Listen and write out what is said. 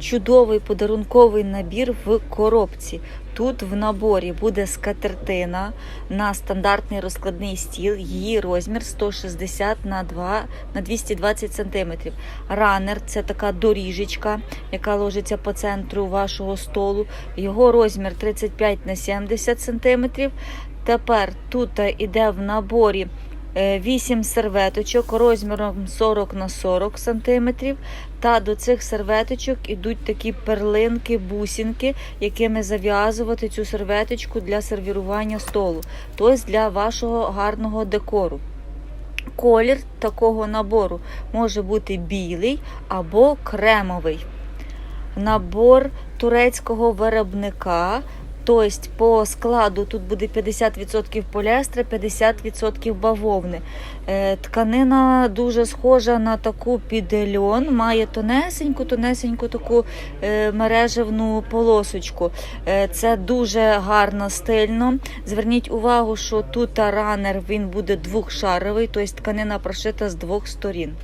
чудовий подарунковий набір в коробці. Тут в наборі буде скатертина на стандартний розкладний стіл. Її розмір 160 на 2 на 220 см. Ранер це така доріжечка, яка ложиться по центру вашого столу. Його розмір 35 на 70 см. Тепер тут іде в наборі 8 серветочок розміром 40 на 40 см. Та до цих серветочок ідуть такі перлинки, бусинки, якими зав'язувати цю серветочку для сервірування столу, тобто для вашого гарного декору. Колір такого набору може бути білий або кремовий. Набор турецького виробника. Тобто по складу тут буде 50% поліестра, 50% бавовни. Е, Тканина дуже схожа на таку підельон, має тонесеньку, тонесеньку таку е, мережевну полосочку. Е, Це дуже гарно стильно. Зверніть увагу, що тут ранер він буде двохшаровий, тобто тканина прошита з двох сторін.